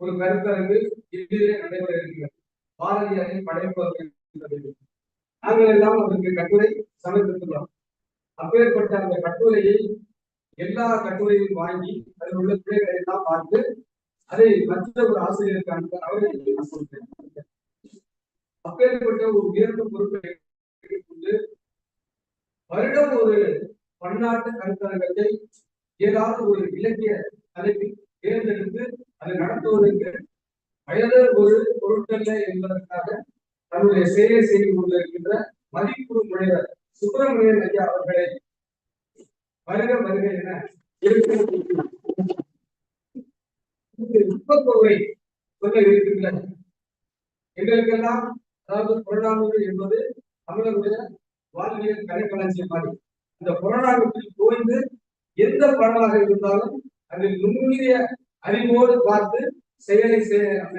ஒரு கருத்தரங்கு இதிலே நடைபெற இருக்கிறது பாரதியாரின் படைப்பு நாங்கள் எல்லாம் அதற்கு கட்டுரை சமர்ப்பித்துள்ளோம். அப்பேற்பட்ட அந்த கட்டுரையை எல்லா கட்டுரையும் வாங்கி அதில் உள்ள பிள்ளைகளை எல்லாம் பார்த்து அதை மற்ற ஒரு ஆசிரியருக்கு அனுப்ப அவரை நான் அப்பேற்பட்ட ஒரு உயர்ந்த பொறுப்பை கொண்டு வருடம் ஒரு பன்னாட்டு கருத்தரங்கத்தை ஏதாவது ஒரு இலக்கிய தலைப்பில் தேர்ந்தெடுத்து அதை நடத்துவதற்கு வயதர் ஒரு பொருட்கள் என்பதற்காக தன்னுடைய சேவை செய்து கொண்டிருக்கின்ற மதிப்பு முனைவர் சுப்பிரமணியன் ஐயா அவர்களை வருக வருக என முப்பத்தொகை சொல்ல இருக்கின்ற எங்களுக்கெல்லாம் அதாவது புறநானூறு என்பது தமிழருடைய வாழ்வியல் கலைக்களஞ்சியம் மாதிரி. இந்த புறநானூற்றில் தோய்ந்து எந்த பாடலாக இருந்தாலும் அதில் நுண்ணிய அறிவோடு பார்த்து செயலை அந்த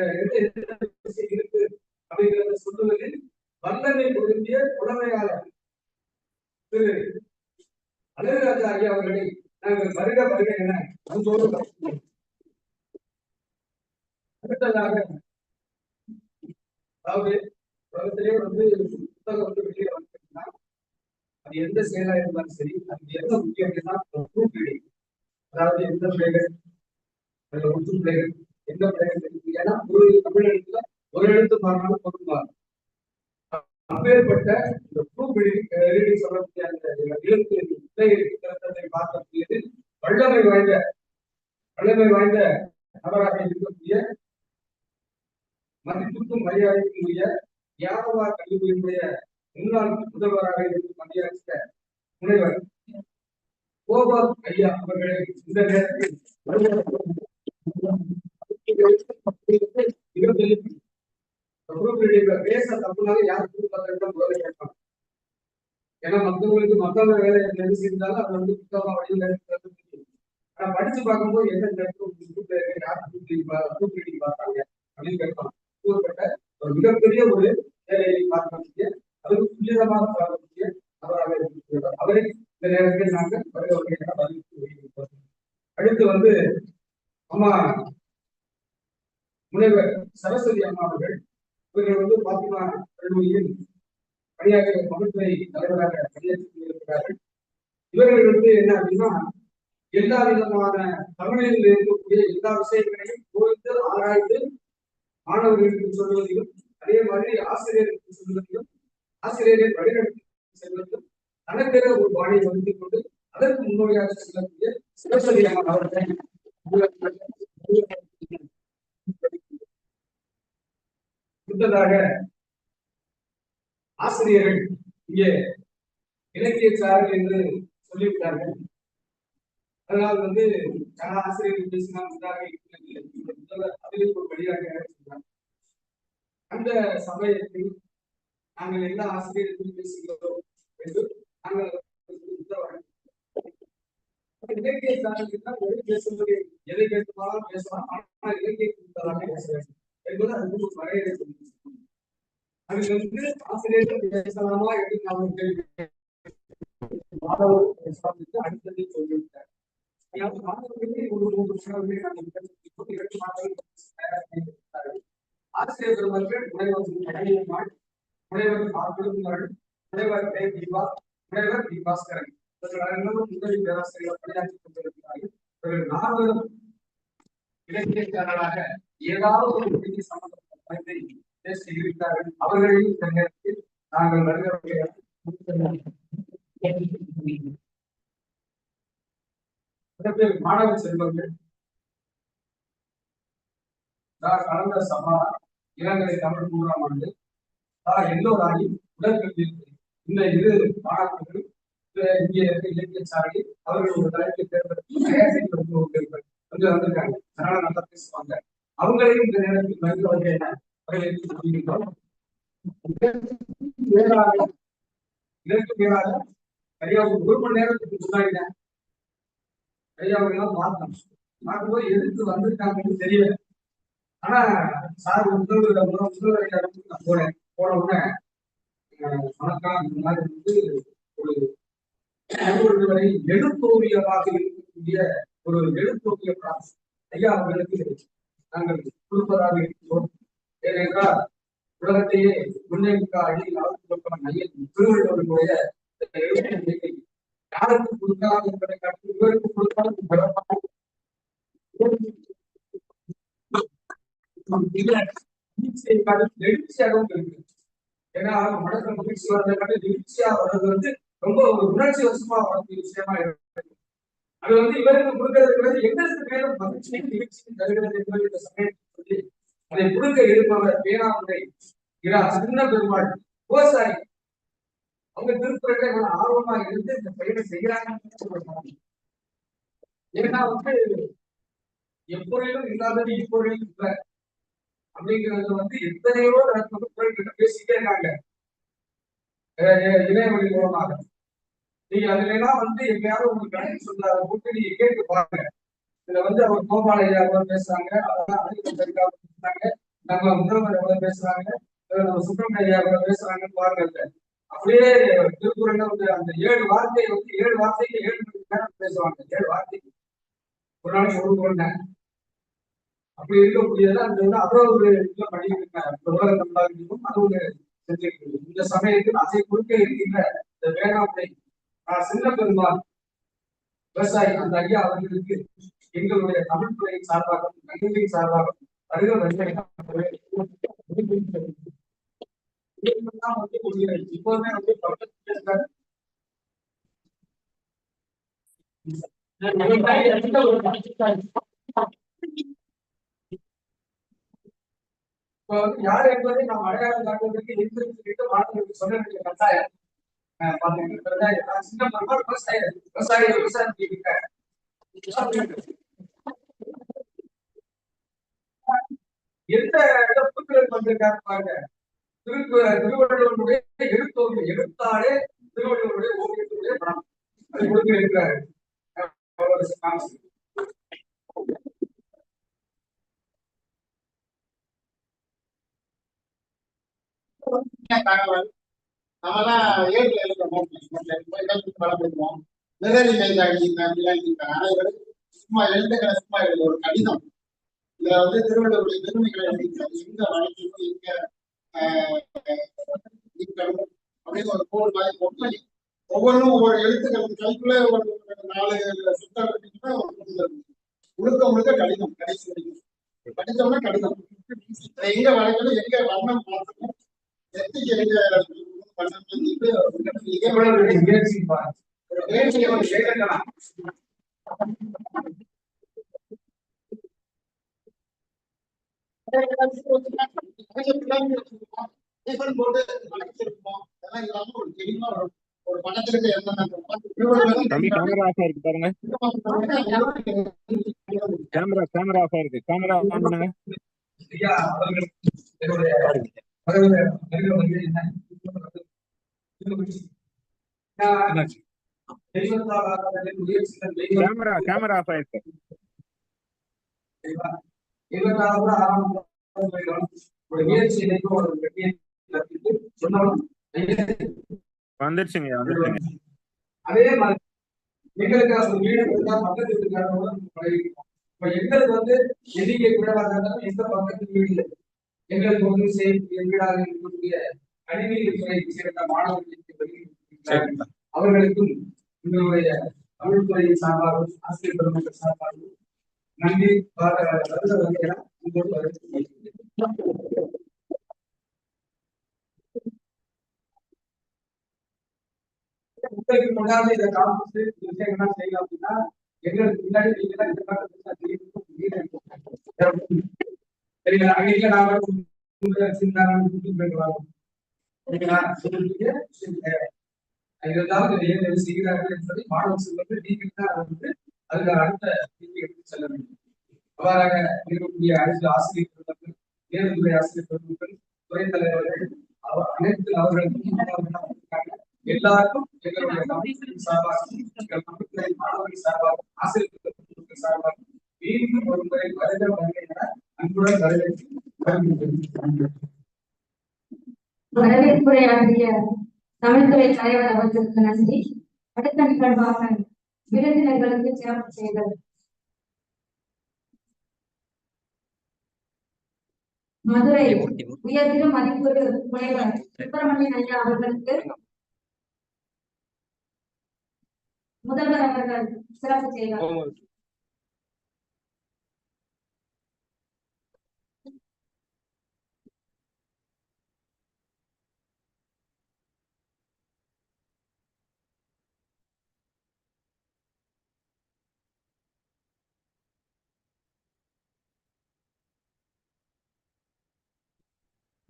இருக்கு அப்படிங்கிறத சொல்லுவதில் வல்லமை பொருந்திய புலமையாளர் திரு அழகுராஜா ஐயா அவர்களை நாங்கள் வருக வருக என அன்போடு அடுத்ததாக அதாவது உலகத்திலே வந்து புத்தகம் வந்து வெளியே வந்துருக்குன்னா அது எந்த செயலா இருந்தாலும் சரி அது எந்த முக்கியம் அப்படின்னா அதாவது எந்த பிள்ளைகள் அதுல ஒற்று எந்த பிள்ளைகள் ஏன்னா ஒரு தமிழ் எழுத்துல ஒரு எழுத்து மாறினாலும் பொருள் அப்பேற்பட்ட இந்த ப்ரூஃப் ரீடிங் சொல்லக்கூடிய அந்த எழுத்து திட்டத்தை பார்க்கக்கூடியது வல்லமை வாய்ந்த வல்லமை வாய்ந்த நபராக இருக்கக்கூடிய மதிப்புக்கும் மரியாதைக்கும் உரிய யாதவா கல்லூரியினுடைய முன்னாள் முதல்வராக இருந்து பணியாற்றிய முனைவர் கோபால் ஐயா அவர்களை இந்த நேரத்தில் பேச தப்புனால யார் கொடுப்பாங்க முதல்ல கேட்பாங்க ஏன்னா மற்றவங்களுக்கு மற்றவங்க வேலை எது செஞ்சாலும் அது வந்து புத்தகமா வழியில் ஆனா படிச்சு பார்க்கும்போது எந்த நேரத்தில் யார் கூப்பிட்டு பார்த்தாங்க அப்படின்னு கேட்பாங்க கூறப்பட்ட ஒரு மிகப்பெரிய ஒரு வேலையை பார்க்கக்கூடிய அதுக்கு துல்லியமாக பார்க்கக்கூடிய அவராக இருக்கிறார் அவரை இந்த நேரத்தில் நாங்கள் வருகிறவர்களை அடுத்து வந்து அம்மா முனைவர் சரஸ்வதி அம்மா அவர்கள் இவர்கள் வந்து பாத்திமா கல்லூரியில் பணியாக மகத்துறை தலைவராக பணியாற்றி கொண்டிருக்கிறார்கள் இவர்கள் வந்து என்ன அப்படின்னா எல்லா விதமான தமிழில் இருக்கக்கூடிய எல்லா விஷயங்களையும் கோர்த்து ஆராய்ந்து மாணவர்களுக்கு சொல்வதையும் அதே மாதிரி ஆசிரியர்களுக்கு சொல்வதையும் ஆசிரியரை வழிநடத்தி செல்வதையும் தனக்கென ஒரு பாணியை வகுத்துக் கொண்டு அதற்கு முன்னோடியாக செல்லக்கூடிய சிவசரி அவர்களை. முன்னதாக ஆசிரியர்கள் இங்கே இலக்கிய சாரல் என்று சொல்லிவிட்டார்கள். அதனால் வந்து கல ஆசிரியர்கள் பேசினால் நன்றாக அதில் ஒரு வழியாக அந்த சமயத்தில் நாங்கள் எல்லா ஆசிரியர்கள் பேசுகிறோம் என்று நாங்கள் இலக்கிய சாரலுக்கு எதை பேசுவது எதை பேசுமாலும் பேசலாம். ஆனால் இலக்கிய கொடுத்ததாக பேச வேண்டும். என்பது அதுக்கு ஒரு வரையறை அதுக்கு வந்து ஆசிரியர்கள் பேசலாமா என்று நாம் கேள்வி மாணவர்கள் அடுத்தது சொல்லிவிட்டார் ஒரு மூன்று ஆசிரியர் பெருமக்கள் இலக்கியக்காரராக ஏதாவது ஒரு மொழிக்கு சம்பந்தப்பட்ட பேச இருக்கிறார்கள் அவர்களையும் இந்த நேரத்தில் நாங்கள் வருகிறவர்கள் மாணவ செல்வங்கள். கடந்த சபா இலங்கை தமிழ் மூன்றாம் ஆண்டு. எல்லோராணி உடற்கல்வியில் இந்த இரு மாணவர்கள் இங்கே இலக்கிய சாலை அவர்கள் ஒரு தலைப்பில் தேர்ந்தெடுத்து வந்து வந்திருக்காங்க. அதனால நல்லா பேசுவாங்க. அவங்களையும் இந்த நேரத்தில் வருகிறவர்கள் என்ன இதற்கு மேலாக ஐயா ஒரு மணி நேரத்துக்கு முன்னாடி ஐயா எல்லாம் பார்த்தோம் பார்க்கும்போது எதுக்கு வந்திருக்காங்கன்னு தெரியல. ஆனா சார் முதல்வர் முதல்வர் ஐயா நான் போனேன் போன உடனே வணக்கம். இந்த மாதிரி வந்து ஒரு வரை எழுத்தோவியமாக இருக்கக்கூடிய ஒரு எழுத்தோவிய ஐயா அவர்களுக்கு நாங்கள் கொடுப்பதாக இருக்கிறோம். ஏனென்றால் உலகத்தையே முன்னெடுக்க அடியில் ஆழ்த்தப்பட்ட ஐயன் திருவள்ளுவருடைய யாருக்கு கொடுக்கலாம் என்பதை காட்டி இவருக்கு கொடுத்தாலும் பலமாக நெகிழ்ச்சியாகவும் இருக்கு ஏன்னா மனசுல மகிழ்ச்சி வர்றதை காட்டி நெகிழ்ச்சியா வர்றது வந்து ரொம்ப ஒரு உணர்ச்சி வசமா வரக்கூடிய விஷயமா இருக்கு அது வந்து இவருக்கு கொடுக்கிறது எங்களுக்கு மேலும் மகிழ்ச்சியும் நிகழ்ச்சியும் தருகிறது என்பது இந்த சமயத்தில் சொல்லி அதை கொடுக்க இருப்பவர் பேராமுறை இரா சின்ன பெருமாள். விவசாயி அவங்க திருக்குறளை இவ்வளவு ஆர்வமா இருந்து இந்த பயிரை செய்யறாங்கன்னு சொல்றாங்க ஏன்னா வந்து எப்பொழுதும் இல்லாதது இப்பொழுதும் இல்லை. அப்படிங்கிறது வந்து எத்தனையோ திருக்குறள் பேசிட்டே இருக்காங்க. இணையவழி மூலமாக. நீங்க அதுல எல்லாம் வந்து எப்பயாவது உங்களுக்கு கணக்கு சொல்றாரு போட்டு நீங்க கேட்டு பாருங்க. இதுல வந்து அவர் கோபால ஐயா எவ்வளவு பேசுறாங்க அதெல்லாம் பேசுறாங்க நம்ம முதல்வர் எவ்வளவு பேசுறாங்க நம்ம சுப்பிரமணிய ஐயா எவ்வளவு பேசுறாங்கன்னு பாருங்க அப்படியே திருக்குறள்ல வந்து அந்த ஏழு வார்த்தை வந்து ஏழு வார்த்தைக்கு ஏழு மணி நேரம் பேசுவாங்க. ஏழு வார்த்தைக்கு. ஒரு நாளைக்கு ஒரு குழந்தை அப்படி இருக்கக்கூடியது அது வந்து அவ்வளோ ஒரு இதுல பண்ணிட்டு இருக்காங்க உலக தமிழாக அது ஒரு செஞ்சிருக்கு இந்த சமயத்தில் அதை குறுக்க இருக்கின்ற இந்த வேளாண்மை சின்ன பெருமாள் விவசாயி அந்த ஐயா அவர்களுக்கு எங்களுடைய தமிழ் துறையின் சார்பாகவும் கல்வியின் சார்பாகவும் வருக வருகை இப்போதுமே வந்து இப்போ யார் என்பதை நாம் அடையாளம் காட்டுவதற்கு எந்திரிச்சு மாணவர்களுக்கு சொல்ல வேண்டிய கட்டாயம். எந்த இடத்துக்கு வந்திருக்காரு பாருங்க. திருக்கு திருவள்ளுவருடைய எழுத்தோங்க எழுத்தாலே திருவள்ளுவருடைய ஓவியத்துடைய படம். அது கொடுத்து இருக்கிறாரு. தகவல் நம்மலாம் ஏழுல இருக்கிறோம் இடத்துக்கு வளர்ந்துருக்கோம் நிழலி மேலாடி அனைவரும் சும்மா எழுதுகிற சும்மா எழுது ஒரு கடிதம். இதுல வந்து திருவள்ளுவருடைய பெருமைகளை எங்க வளைக்கணும் எங்க நீக்கணும் அப்படின்னு ஒரு கோல் மாதிரி போட்டு ஒவ்வொன்றும் ஒவ்வொரு எழுத்துக்கள் ஒரு நாலு சுத்தம் இருந்துச்சுன்னா ஒரு புரிதல் முழுக்க முழுக்க கடிதம் கடைசி வரைக்கும். படித்தோம்னா கடிதம். எங்க வளைக்கணும் எங்க வண்ணம் மாற்றணும் எத்திக்கு எங்க முயற்சி பாருங்க கேமரா ஆஃப் இருக்கு பாருங்க. கேமரா கேமரா ஆஃப் இருக்கு. கேமரா ஆன் பண்ணுங்க. கேமரா கேமரா ஆஃப் ஆயிருக்கு வந்துருச்சுங்க வந்துருச்சுங்க. அதே மாதிரி எங்களுக்கு அந்த வீடு பக்கத்து பழகிருக்கோம் இப்ப எங்களுக்கு வந்து எண்ணிக்கை குறைவாக இருந்தாலும் எந்த பக்கத்து வீடு எங்களுக்கு வந்து வீடாக இருக்கக்கூடிய துறையை சேர்ந்த மாணவர்களுக்கு. அவர்களுக்கும் எங்களுடைய தமிழ் துறையின் சார்பாகவும் ஆசிரியர் பெருமக்கள் சார்பாகவும் நன்றி உங்களோடு வருகிறேன் உங்களுக்கு முன்னாடி இந்த செய்யலாம் அப்படின்னா எங்களுக்கு முன்னாடி நீங்க தான் இந்த அப்படின்னு சரிங்களா? இல்ல நாம சின்ன போயிடுவாங்க சரிங்களா சொல்லிட்டு செய்கிறார்கள் என்பதை மாணவ செல்வர்கள் நீங்கள் தான் வந்து அதுக்கு அடுத்த கேள்வி எடுத்து செல்ல வேண்டும் அவ்வாறாக இருக்கக்கூடிய அனைத்து ஆசிரியர் பெருமக்கள் நேர்முறை ஆசிரியர் பெருமக்கள் துறை தலைவர்கள் அவர் அனைத்து அவர்களுக்கும் எல்லாருக்கும் எங்களுடைய தமிழ் சார்பாக எங்கள் தமிழ்துறை மாணவர்கள் சார்பாக ஆசிரியர் பெருமக்கள் சார்பாக மீண்டும் ஒரு முறை வருக வருகை என அன்புடன் வரவேற்று வரவேற்புரையாற்றிய தமிழ்துறை தலைவர் அவர்களுக்கு நன்றி. அடுத்த நிகழ்வாக விருந்தினர்களுக்கு சிறப்பு செய்தல். மதுரை உயர்திரு மதிப்பீடு முனைவர் சுப்பிரமணியன் ஐயா அவர்களுக்கு முதல்வர் அவர்கள் சிறப்பு செய்தார்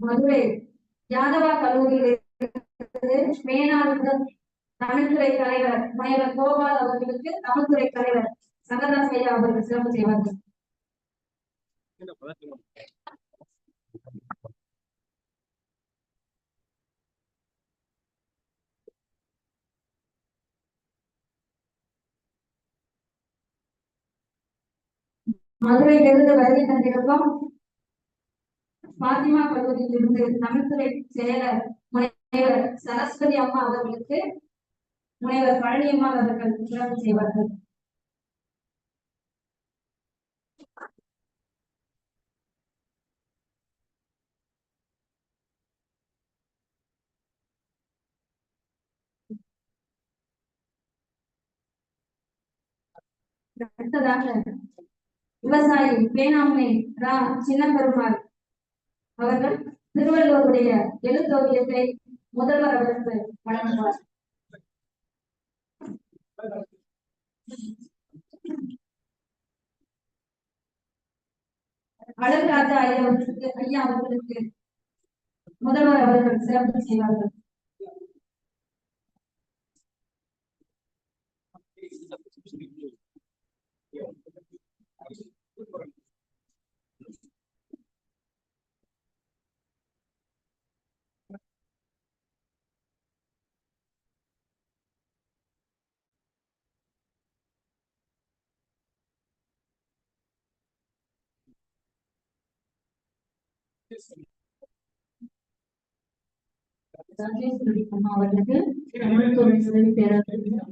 மதுரை யாதவா கல்லூரியில் மேனானந்தம் தமிழ்துறை தலைவர் முனைவர் கோபால் அவர்களுக்கு தமிழ்துறை தலைவர் சங்கரதாஸ் ஐயா அவர்கள் சிறப்பு செய்வார்கள். மதுரையிலிருந்து வருகை தந்திருக்கோம் பாத்திமா கல்லூரியில் இருந்து தமிழ்துறை செயலர் முனைவர் சரஸ்வதி அம்மா அவர்களுக்கு முனைவர் பழனியம்மா அவர்கள் சிறப்பு செய்வார்கள். அடுத்ததாக விவசாயி பேனாமை ரா சின்னப்பெருமாள். அவர்கள் திருவள்ளுவருடைய எழுத்தோவியத்தை முதல்வர் அவருக்கு வழங்குவார். அழகுராஜா ஐயா அவர்களுக்கு ஐயா அவர்களுக்கு முதல்வர் அவர்கள் சிறப்பு செய்வார்கள். ராஜேஸ்வரி அம்மா அவர்களுக்கு உதவி பேராசிரியர்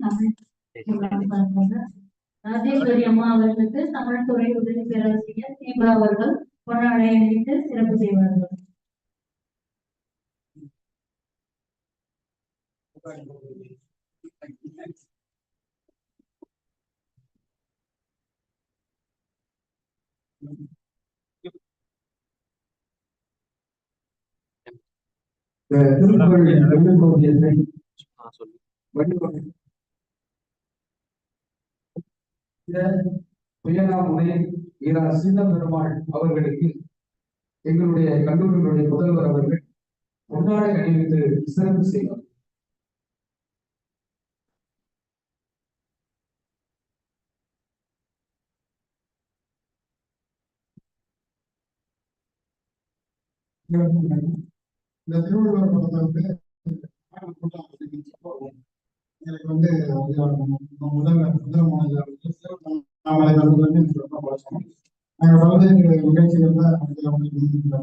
தமிழ் ராஜேஸ்வரி அம்மா அவர்களுக்கு தமிழ்துறை உதவி பேராசிரியர் தீபா அவர்கள் பொன்னாடை அணிவித்து சிறப்பு செய்வார்கள் Thank you. சின்ன பெருமாள் அவர்களுக்கு எங்களுடைய கல்லூரியினுடைய முதல்வர் அவர்கள் முன்னாடி அணிவித்து சிறப்பு செய்வார். இந்த திருவள்ளுவர் படத்தை வந்து எனக்கு வந்து முதல்வர் சுந்தரமோகன் அவர்கள் எனக்கு ரொம்ப பழக்கம் நாங்கள் பல்வேறு நிகழ்ச்சிகள்ல வந்து இந்த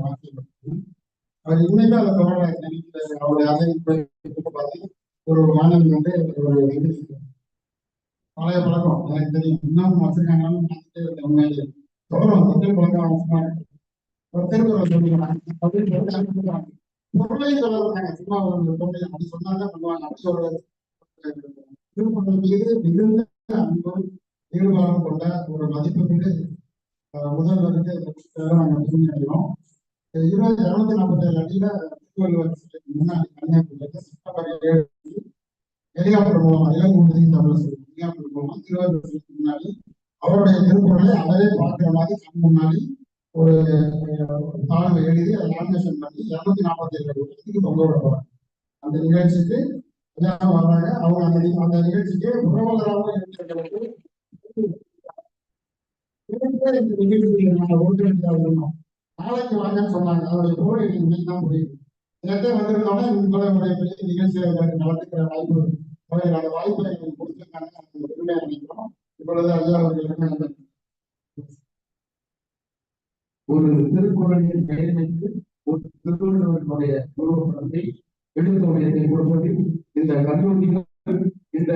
அவர் இன்னைக்கு அதை தொடர நினைக்கிற அவருடைய அதை பார்த்து ஒரு மாணவி வந்து ஒரு பழைய பழக்கம். எனக்கு தெரியும். இன்னும் வச்சிருக்காங்கன்னு உண்மையிலே. பழக்கம் அவசியமா இருக்கு. சொல்லுவாங்க அப்படின்னு பொருளை சொல்லுவாங்க. சும்மா ஒரு பொருளை அப்படி சொன்னாங்க பண்ணுவாங்க. அப்படி ஒரு திருக்குறள் மீது மிகுந்த அன்பும் ஈடுபாடும் கொண்ட ஒரு மதிப்பு மீது முதல்வருக்கு நாங்கள் திரும்பி அடைகிறோம் இருபது இருநூத்தி நாற்பத்தி ஏழு அடியில திருவள்ளுவர் முன்னாடி கன்னியாகுமரியில செப்டம்பர் ஏழு ஹெலிகாப்டர் தமிழ் சொல்லுவோம் திருவள்ளுவர் முன்னாடி அவருடைய திருக்குறளை அவரே பார்க்கிற மாதிரி கண் முன்னாடி ஒரு தாழ்வு எழுதி அதை லாமினேஷன் பண்ணி இருநூத்தி நாற்பத்தி ஏழு இடத்துக்கு தொங்க விடுவாங்க அந்த நிகழ்ச்சிக்கு எல்லாரும் வர்றாங்க. அவங்க அந்த அந்த நிகழ்ச்சிக்கு பிரபலராகவும் இருக்கிறவங்களுக்கு இந்த நிகழ்ச்சிக்கு நாங்கள் இருந்தோம் நாளைக்கு வாங்கன்னு சொன்னாங்க. அவருடைய புகழை இன்னைக்கு தான் முடியுது நேற்றே வந்திருந்தோம்னா உங்களுடைய பெரிய நிகழ்ச்சிகளை நடத்துக்கிற வாய்ப்பு அந்த வாய்ப்பை எங்களுக்கு கொடுத்திருக்காங்க. நினைக்கிறோம் இப்பொழுது ஐயா அவர்களுக்கு ஒரு திருக்குறளின் பெயருக்கு ஒரு திருவள்ளுவருடைய உருவப்படத்தை எழுத்தோவியத்தை கொடுப்பதில் இந்த கல்லூரிகள் இந்த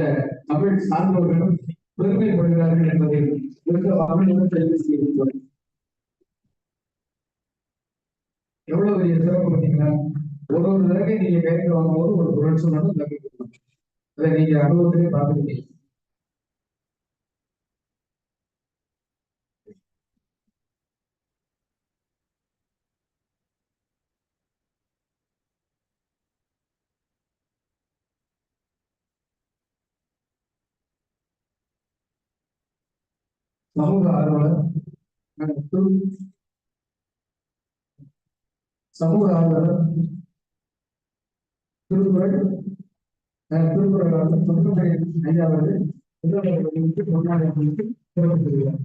தமிழ் சார்ந்தவர்களும் பெருமை கொள்கிறார்கள் என்பதை மிக அவர்களும் தெரிவு செய்திருக்கிறோம் எவ்வளவு பெரிய சிறப்பு பார்த்தீங்கன்னா ஒரு ஒரு தடவை நீங்க கைக்கு வாங்கும்போது ஒரு பொருள் சொன்னாலும் இந்த அதை நீங்க அனுபவத்திலே பார்த்துருக்கீங்க சமூக ஆர்வலர் சமூக ஆர்வலர் திருக்குறள் அஹ் திருக்குறள் ஐயா அவர்கள் முதல்வர்களுக்கு பொன்னாளர்களுக்கு சிறப்பு செய்கிறார்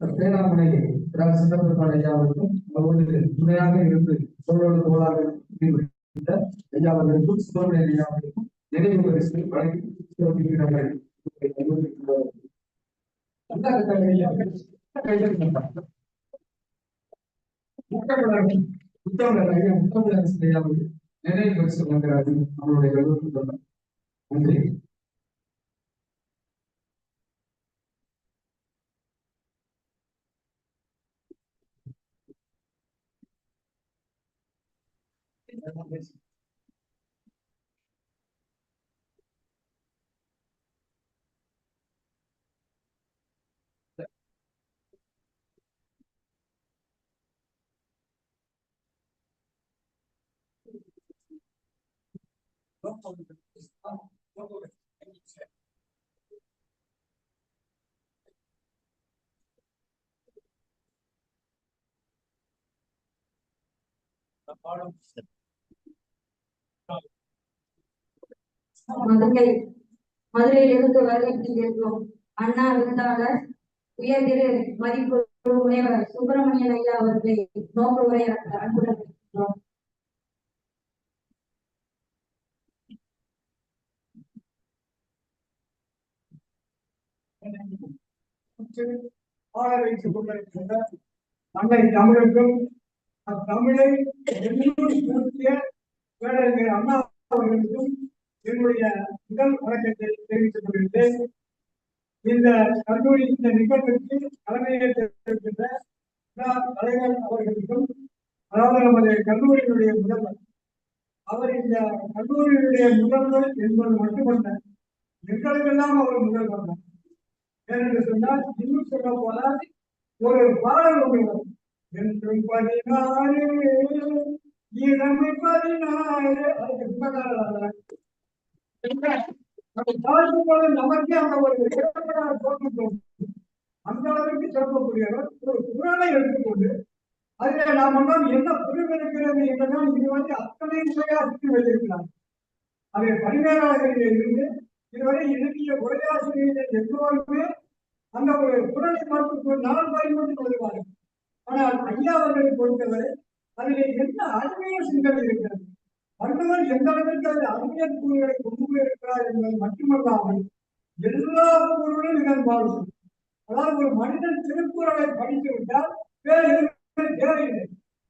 பேராமணை திராவிட ஐயா துணையாக இருந்து தோளோடு தோளாக ஈடுபட்ட ஐயா அவர்களுக்கும் சுப்பிரமணியன் ஐயா அவர்களுக்கும் நினைவு பரிசு வழங்கி சிறப்பிக்கிறார்கள் நல்லா இருக்காங்க ஐயா. கைதட்டல் பண்ணுங்க. முத்தமிழர் முத்தமிழர் ஐயா முத்தமிழர் ஐயா அவர்கள் நினைவு பரிசு வழங்குகிறார்கள் அவருடைய கருத்து நன்றி மதுரை மதுரையிலிருந்து வருகை அண்ணா விருந்தாளர் உயர்திரு மதிப்பு முனைவர் சுப்பிரமணியன் ஐயா அவர்களை நோக்கு உரையாற்ற அன்புடன் ஆள வைத்துக் கொண்டிருக்கின்ற நம்மை தமிழுக்கும் அத்தமிழை எண்ணூறு கூட்டிய பேரறிஞர் அண்ணா அவர்களுக்கும் என்னுடைய முதல் வணக்கத்தை தெரிவித்துக் கொள்கிறேன் இந்த கல்லூரி இந்த நிகழ்வுக்கு தலைமையேற்றிருக்கின்ற அண்ணா தலைவர் அவர்களுக்கும் அதாவது நமது கல்லூரியினுடைய முதல்வர். அவர் இந்த கல்லூரியினுடைய முதல்வர் என்பது மட்டுமல்ல எங்களுக்கெல்லாம் அவர் முதல்வர் தான். என்று சொன்னால் இன்னும் சொல்ல போனால் ஒரு பாடல் ஒன்று என்று என்றும் பதினாறு இளமை பதினாறு. அதுக்கு பின்னதாக நம்ம நமக்கே அந்த ஒரு இடப்படாத தோற்றம் தோன்றும். அந்த அளவுக்கு சிறப்பக்கூடியவர் ஒரு குரலை எடுத்துக்கொண்டு அதில் நாம் எல்லாம் என்ன புரிவு இருக்கிறது என்றெல்லாம் இதுவரை அத்தனை முறையாக சுற்றி வைத்திருக்கிறார். அதை பதினேழாவதில் இருந்து இதுவரை இலக்கிய உரையாசிரியர்கள் எல்லோருமே அந்த ஒரு குரலை மட்டும் நான் பயன்படுத்தி கொள்வார்கள் ஆனால் ஐயா அவர்களை பொறுத்தவரை அதில் என்ன அருமைய சிந்தனை இருக்கிறது? வள்ளுவர் எந்த அளவிற்கு அது அருமைய கூறுகளை கொண்டு போயிருக்கிறார் என்பது மட்டுமல்லாமல் எல்லா கூறுகளும் இதன் வாழ்வு அதாவது ஒரு மனிதன் திருக்குறளை படித்து விட்டால் வேறு எதுவுமே தேவையில்லை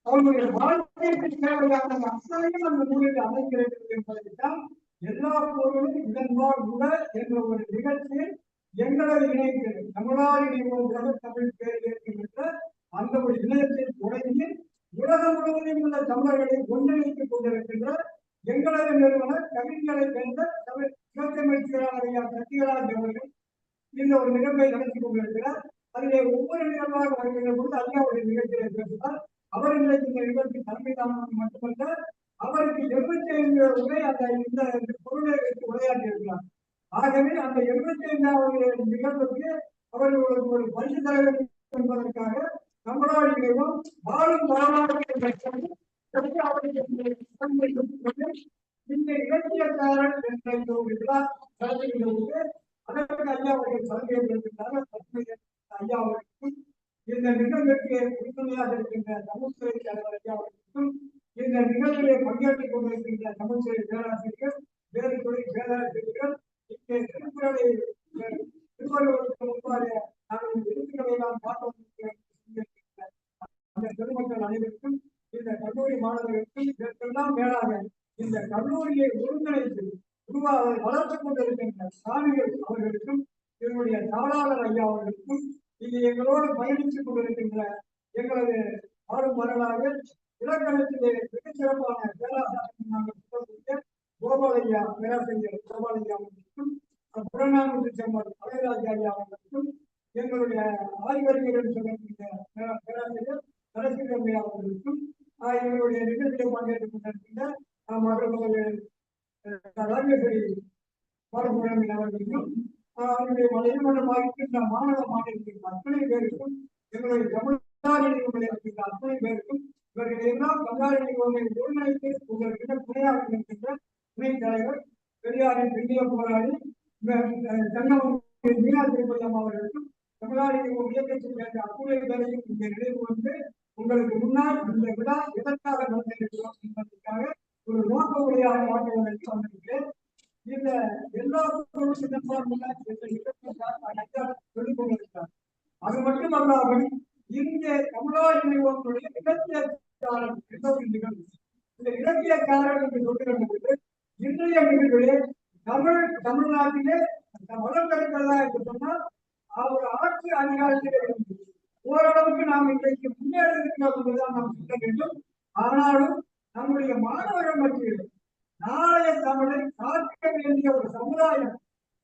அவர்களுடைய வாழ்க்கைக்கு தேவையான அத்தனையும் அந்த நூலில் அமைக்கிறது என்பதைத்தான் எல்லா பொருளும் இதன்பால் கூட என்ற ஒரு நிகழ்ச்சியில் எங்களை இணைக்கிறது. தமிழ்நாடு இணைவோம் தமிழ் பேர் இருக்கின்ற அந்த ஒரு இணையத்தை தொடங்கி உலகம் முழுவதும் உள்ள தமிழர்களை ஒன்றிணைத்துக் கொண்டிருக்கின்ற எங்களது நிறுவனர் கவிஞரை வென்ற தமிழ் இலக்கியமைச்சராளர் சத்யராஜ் அவர்கள் இந்த ஒரு நிகழ்வை நடத்தி கொண்டிருக்கிறார் அதிலே ஒவ்வொரு நிகழ்வாக வருகின்ற பொழுது ஐயாவுடைய நிகழ்ச்சியை பேசுவார் அவர் இன்றைக்கு இந்த நிகழ்ச்சி தலைமை தாமதம் மட்டுமல்ல அவருக்கு எழுபத்தி ஐந்து உரை அந்த இந்த பொருளை வைத்து உரையாற்றி இருக்கிறார் ஆகவே அந்த எழுபத்தி ஐந்தாவது நிகழ்வுக்கு அவர்கள் ஒரு ஒரு பரிசு தர வேண்டும் என்பதற்காக தமிழ்நாடு இணைவும் வாழும் வரலாறு என்ற சொல்லி அதற்கு அவருக்கு இந்த தன்மை கொடுத்துக்கொண்டு இந்த இலக்கியக்காரன் என்ற இந்த ஒரு விழா நடத்துகின்ற போது அதற்கு ஐயா அவர்கள் சலுகைகளுக்காக ஐயா அவர்களுக்கும் இந்த நிகழ்வுக்கு உறுதுணையாக இருக்கின்ற தமிழ்துறை தலைவர் ஐயா அவர்களுக்கும் இந்த நிகழ்விலே பங்கேற்றுக் கொண்டிருக்கின்ற தமிழ்துறை பேராசிரியர் வேறு துறை பேராசிரியர்கள் இங்கே திருக்குறளை திருவள்ளுவருக்கு முன்பாக நாங்கள் எழுத்துக்களை அந்த பெருமக்கள் அனைவருக்கும் இந்த கல்லூரி மாணவர்களுக்கும் இதற்கெல்லாம் மேலாக இந்த கல்லூரியை ஒருங்கிணைத்து உருவாக வளர்த்துக் கொண்டிருக்கின்ற சாமிகள் அவர்களுக்கும் என்னுடைய தாளாளர் ஐயா அவர்களுக்கும் இது எங்களோடு பயணித்துக் கொண்டிருக்கின்ற எங்களது ஆறு வரலாறு இலக்கணத்திலே மிக சிறப்பான பேராசிரியர் நாங்கள் சொல்லக்கூடிய கோபாலையா பேராசிரியர் கோபாலையா அவர்களுக்கும் புறநானூற்று செம்மல் அழகராஜ் ஐயா அவர்களுக்கும் எங்களுடைய ஆய்வறிஞர்கள் சொல்லக்கூடிய பேரா- பேராசிரியர் நரசிங்க அவர்களுக்கும் எங்களுடைய நிகழ்ச்சியில் பங்கேற்றுக் கொண்டிருக்கின்ற ஆஹ் மகள் பாலசுப்ரமணியன் அவர்களுக்கும் அவருடைய வலைமண்டலமாக இருக்கின்ற மாணவ மாணவிகள் அத்தனை பேருக்கும் எங்களுடைய தமிழ்நாடு அப்படின்ற அத்தனை பேருக்கும் இவர்கள் எல்லாம் பங்காளி நிறுவனங்களை ஒருங்கிணைத்து உங்களுக்கு துணையாக இருக்கின்ற துணை தலைவர் பெரியாரின் பெரிய போராளி தன்னம் மீனா திருப்பள்ளம் அவர்களுக்கும் தமிழ்நாடு இயக்கத்தில் சேர்ந்த அத்துணை பேரையும் இங்கே நினைவு வந்து உங்களுக்கு முன்னால் இந்த விழா எதற்காக நடந்திருக்கிறோம் என்பதற்காக ஒரு நோக்க உரையாக மாற்றுவதற்கு வந்திருக்கிறேன் இதுல எல்லாருக்கும் சொல்லிக் கொண்டிருக்கிறார் அது மட்டுமல்லாமல் இங்கே தமிழ்நாடு நிறுவனங்களுடைய இலக்கியக்காரன் என்ற ஒரு நிகழ்வு இந்த இலக்கியக்காரன் என்று சொல்லுகிற பொழுது இன்றைய நிகழ்வுகளே தமிழ் தமிழ்நாட்டிலே வளர்ந்திருக்கிறதா என்று சொன்னால் அவர் ஆட்சி அதிகாரத்திலே இருந்து ஓரளவுக்கு நாம் இன்றைக்கு முன்னேறி இருக்கிறோம் என்றுதான் நாம் சொல்ல வேண்டும். ஆனாலும் நம்முடைய மாணவர்கள் மத்தியில் நாளைய தமிழை காக்க வேண்டிய ஒரு சமுதாயம்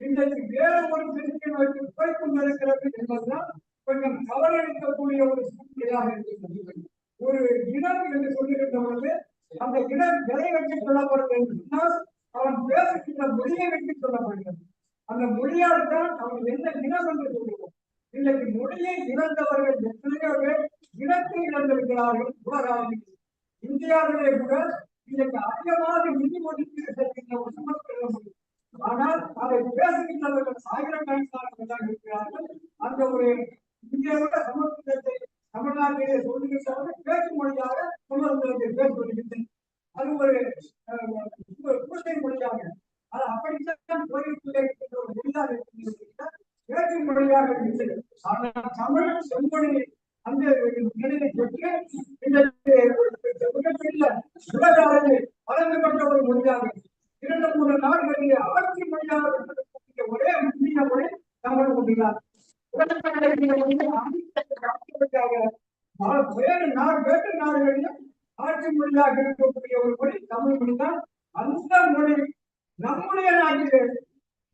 இன்றைக்கு வேறு ஒரு திருச்சி நோக்கி போய் கொண்டிருக்கிறது என்பதுதான் கொஞ்சம் கவலையளிக்கக்கூடிய ஒரு சூழ்நிலையாக இருக்கிறது ஒரு இனம் என்று சொல்லுகின்ற பொழுது அந்த இனம் எதை வச்சு சொல்லப்படுது என்று சொன்னால் அவன் பேசுகின்ற மொழியை வச்சு சொல்லப்படுகிறது அந்த மொழியால் தான் அவன் என்ன இனம் என்று சொல்லுவோம் இன்றைக்கு மொழியை இழந்தவர்கள் எத்தனையோ பேர் இனத்தை இழந்திருக்கிறார்கள் உலகாவில் இந்தியாவிலே கூட இன்றைக்கு அதிகமாக நிதி ஒதுக்கீடு செய்கின்ற ஒரு சமஸ்கிருத மொழி ஆனால் அதை பேசுகின்றவர்கள் ஆயிரக்கணக்கானவர்கள் தான் இருக்கிறார்கள் அந்த ஒரு இங்கே விட சமஸ்கிருதத்தை தமிழ்நாட்டிலே சொல்லுகின்றவர்கள் பேச்சு மொழியாக சமஸ்கிருதத்தை பேசுவதில்லை அது ஒரு அஹ், ஒரு பூசை மொழியாக அது அப்படித்தான் கோயிலுக்குள்ளே இருக்கின்ற ஒரு மொழியாக இருக்கின்ற பேச்சு மொழியாக இல்லை ஆனால் தமிழ் செம்மொழி அந்த நிலையை பெற்று இன்றைக்கு மிகப்பெரிய உலக அளவில் வளர்ந்துபட்ட ஒரு மொழியாக இரண்டு மூன்று நாடுகளிலே ஆட்சி மொழியாக இருக்கக்கூடிய ஒரே முக்கிய மொழி தமிழ் மொழிதான் வேறு நாடு வேறு நாடுகளிலும் ஆட்சி மொழியாக இருக்கக்கூடிய ஒரு மொழி தமிழ் மொழிதான் அந்த மொழி நம்முடைய நாட்டிலே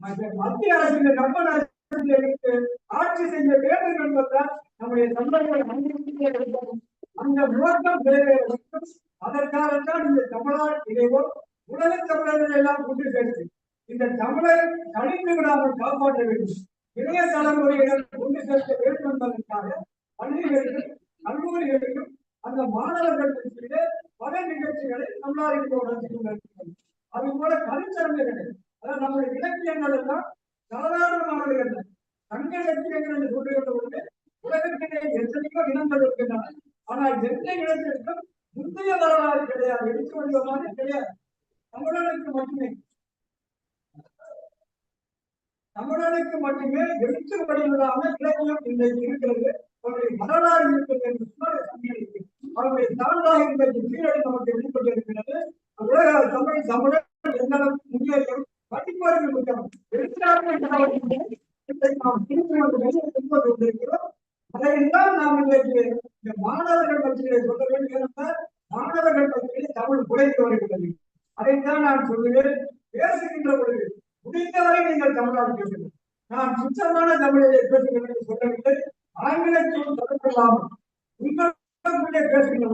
மற்ற- மத்திய அரசின் நம்ம அரசிலே இருந்து ஆட்சி செய்ய வேண்டும் என்பதுதான் நம்முடைய தமிழர்கள் மனதிலே இருந்தது. அந்த நோக்கம் நிறைவேறும் அதற்காகத்தான் இந்த தமிழால் இதைவோ உலக தமிழர்கள் எல்லாம் கொண்டு சேர்த்து இந்த தமிழை தனித்து விடாமல் காப்பாற்ற வேண்டும் இளைய தலைமுறையினர் கொண்டு சேர்க்க வேண்டும் என்பதற்காக பள்ளிகளிலும் கல்லூரிகளிலும் அந்த மாணவர்கள் பல நிகழ்ச்சிகளை தமிழால் நடத்தி கொண்டிருக்கிறது அது போல கருத்தரங்குகள் அதாவது நம்முடைய இலக்கியங்கள் எல்லாம் சாதாரணமானவை அல்ல. சங்க இலக்கியங்கள் என்று சொல்லுகின்ற பொழுது உலகத்திலே எத்தனையோ இனங்கள் இருக்கின்றன. ஆனால் எந்த இடத்திற்கும் முந்தைய வரலாறு கிடையாது. எடுத்து வடிவமாக கிடையாது. தமிழர்களுக்கு மட்டுமே. தமிழனுக்கு மட்டுமே எழுத்து வடிவமான இலக்கியம் இன்றைக்கு இருக்கிறது. அவருடைய வரலாறு இருக்கிறது என்று சொன்னால் சங்கிலிக்கு அவருடைய தாழ்வாக இன்றைக்கு கீழடி நமக்கு வெளிப்பட்டிருக்கிறது உலக தமிழ் தமிழர் எந்த அளவுக்கு முன்னேற்றம் படிப்பாளர்கள் முக்கியம். எழுத்தாளர்கள் இன்றைக்கு நாம் திருப்பி வந்து கொண்டு வந்து அதையெல்லாம் நாம் இன்றைக்கு இந்த மாணவர்கள் மத்தியிலே சொல்ல வேண்டும் என்றால் மாணவர்கள் மத்தியிலே தமிழ் குறைந்து வருகிறது அதைத்தான் நான் சொல்லுவேன். பேசுகின்ற பொழுது முடிந்தவரை நீங்கள் தமிழாக பேசுங்கள். நான் சுத்தமான தமிழிலே பேசுகிறேன் என்று சொல்லவில்லை. ஆங்கிலத்தில் தொடர்பில்லாமல் உங்களுக்குள்ளே பேசுகின்ற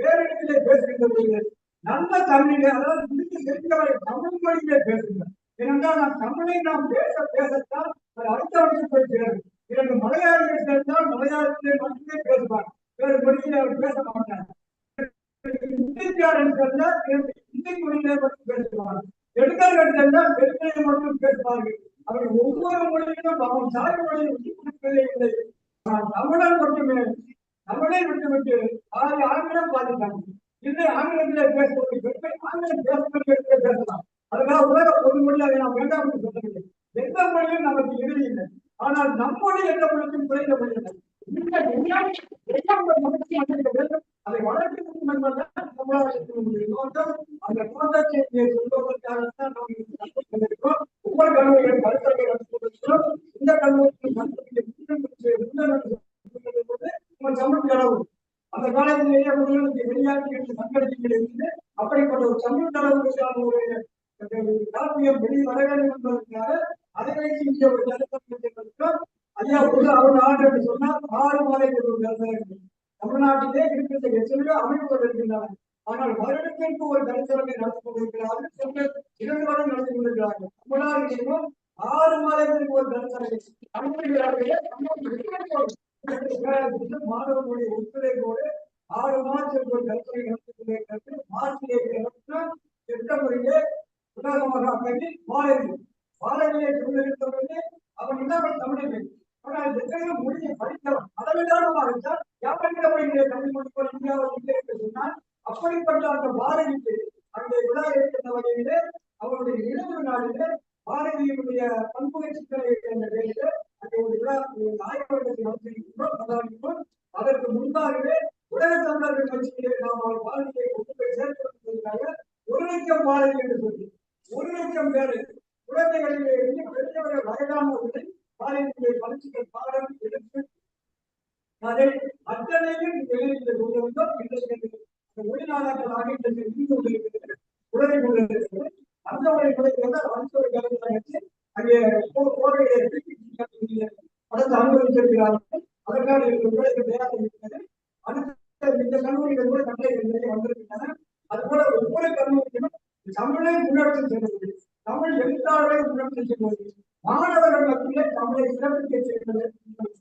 வேறு இடத்திலே பேசுகின்ற நல்ல தமிழிலே அதாவது முடிந்து தெரிந்தவரை தமிழ் மொழியிலே பேசுங்கள். ஏனென்றால் நாம் தமிழை நாம் பேச பேசத்தான் அது அடுத்தவருக்கு போய் சேரும். இரண்டு மலையாளிகள் சேர்ந்தால் மலையாளத்திலே மட்டுமே பேசுவார். வேறு மொழியிலே அவர் பேச மாட்டார். இந்திக்காரன் சேர்ந்தால் இரண்டு இந்தி மொழியிலே மட்டும் பேசுவார். எடுக்கர்கள் சேர்ந்தால் மட்டும் பேசுவார்கள். அவர் ஒவ்வொரு மொழியிலும் அவன் சாதி மொழியை விட்டு கொடுப்பதே இல்லை. ஆனால் தமிழன் மட்டுமே தமிழை விட்டுவிட்டு பாதி ஆங்கிலம் பாதித்தாங்க இல்லை ஆங்கிலத்திலே பேசுவதை பெற்று ஆங்கிலம் பேசுவதை பேசலாம். அதுக்காக உலக பொது மொழியாக நாம் வேண்டாம் என்று சொல்லவில்லை. எந்த மொழியும் நமக்கு இறுதி இல்லை. ஆனால் நம்மொழி எந்த மொழிக்கும் குறைந்த மொழி இல்லை. அதை வளர்த்து வேண்டும் என்பதுதான் தமிழகத்தினுடைய நோக்கம் அந்த நோக்கத்தை இங்கே சொல்வதற்காகத்தான் நாம் இங்கு நடத்திக் கொண்டிருக்கிறோம் ஒவ்வொரு கல்லூரிகளும் கருத்தரங்கை நடத்தி கொண்டிருக்கிறோம் இந்த கல்லூரியில் கருத்தரங்கை முன்னெடுத்து நம்ம சமூக அளவு அந்த காலத்திலேயே அவர்களுக்கு வெளியாட்சி என்று சங்கடிப்புகள் இருந்தது அப்படிப்பட்ட ஒரு சமூக அளவுக்கான ஒரு காப்பியம் வெளி வர வேண்டும் என்பதற்காக அதை வைத்து இங்கே ஒரு கருத்தரங்கை ஐயா ஒரு அவர் ஆண்டு என்று சொன்னால் ஆறு மாதங்கள் ஒரு கருத்தரங்கு தமிழ்நாட்டிலே இருக்கின்ற எத்தனையோ அமைப்புகள் இருக்கின்றன ஆனால் வருடத்திற்கு ஒரு கருத்தரங்கை நடத்தி கொண்டிருக்கிறார்கள் சிலர் இரண்டு வருடம் நடத்தி கொண்டிருக்கிறார்கள் தமிழ்நாட்டிலும் ஆறு மாதத்திற்கு ஒரு கருத்தரங்கை தமிழ்நாட்டிலே தமிழ் மாணவர்களுடைய ஒத்துழைப்போடு ஆறு மாதத்திற்கு ஒரு கருத்தரங்கை நடத்தி கற்று மார்ச்சிலே செப்டம்பரிலே உலகமாக அமைதி வாழவி சொல்லிருந்தவர்களே அவன் இல்லாமல் தமிழர்கள் ஆனால் எத்தனையோ மொழியை படித்தவன் அளவில்லாதமாக இருந்தால் யாருக்கிட்ட போய் தமிழ் மொழி போல் இந்தியாவில் இல்லை என்று சொன்னால் அப்படிப்பட்ட அந்த பாரதிக்கு அங்கே விழா இருக்கின்ற வகையிலே அவருடைய நினைவு நாளிலே பாரதியினுடைய பண்புகை சித்தரை என்ற பெயரிலே அங்கே ஒரு விழா ஒரு ஆய்வகத்தை நடத்தியிருக்கிறோம் கொண்டாடிக்கிறோம் அதற்கு முன்பாகவே உலக தமிழர்கள் கட்சியிலே நாம் அவர் பாரதியை கொண்டு போய் சேர்ப்பதற்காக ஒரு லட்சம் பாரதி என்று சொல்லி ஒரு லட்சம் பேரு குழந்தைகளிலே இருந்து பெரியவர்கள் வயதானவர்களை பாரதிய பரிசுகள் பாடம் எடுத்து அதை அத்தனையும் வெளியிட்டு கொண்டு வந்தோம் இன்றைக்கு ஒளிநாடாக்களாக இன்றைக்கு இருந்து கொண்டிருக்கிறது உலகை கொண்டிருக்கிறது அந்த ஒரு குறைக்கிறத மருத்துவ கலந்து வச்சு அங்கே கோவையை படத்தை அனுமதித்திருக்கிறார்கள் அதற்கான உலக தயாராக அடுத்த இந்த கல்லூரிகள் கூட கட்டளை வந்திருக்கின்றன. அதுபோல ஒவ்வொரு கல்லூரியிலும் தமிழை முன்னெடுத்து செல்வது தமிழ் எழுத்தாளரை முன்னெடுத்து செல்வது மாணவர்கள் மத்தியிலே தமிழை சிறப்பிக்க செய்வது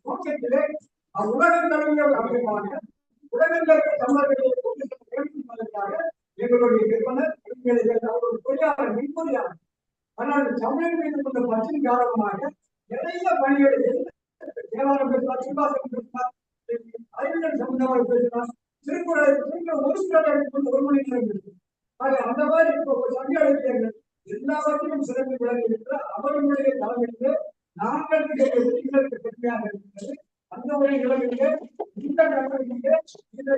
நோக்கத்திலே உலக தலைமையை அமைப்பாக உலகங்களுக்கு தமிழர்களை கொண்டு செல்ல வேண்டும் என்பதற்காக எங்களுடைய நிறுவனர் அறிஞர்கள் அவருடைய பொறியாளர் மின்பொறியாளர் ஆனால் தமிழின் மீது கொண்ட பற்றின் காரணமாக நிறைய பணிகளை தேவாரம் பேசலாம் சிவாசம் பேசலாம் அறிவியல் சம்பந்தமாக பேசலாம் திருக்குறள் திருக்குறள் ஒரு சில ஒரு மணி நேரம் இருக்கு. ஆக அந்த மாதிரி இப்போ சங்க இலக்கியங்கள் எல்லாவற்றையும் சிறந்து விளங்குகின்ற அவர்களுடைய தலைமையிலே நாங்கள் பெண்களுக்கு பெருமையாக இருக்கிறது. அந்த ஒரு நிலைமையிலே இந்த நிலைமையிலே இந்த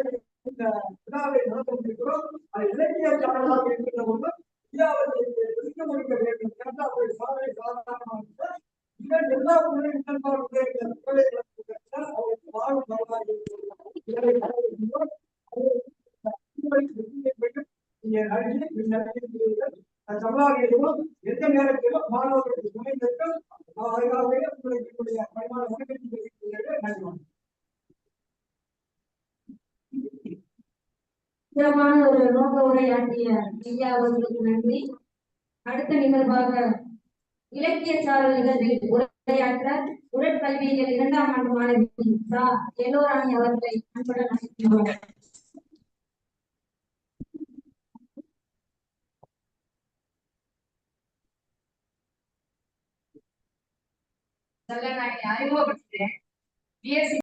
இந்த விழாவை நடத்த முடிக்கிறோம் அது இலக்கிய சாரலாக இருக்கின்ற போது இந்தியாவை பிரிக்க முடிக்க வேண்டும். இரண்டாம் சாதனை சாதாரணமாக இதன் எல்லா எந்த நேரத்திலும் மாணவர்களுக்கு துணைந்திருக்க அதற்காகவே பயமான நன்றி சிறப்பான ஒரு நோக்க உரையாற்றிய ஐயா அவர்களுக்கு நன்றி. அடுத்த நிகழ்வாக இலக்கிய சாரல் நிகழ்வில் ಮಾಡ್ಬಾರ್ದು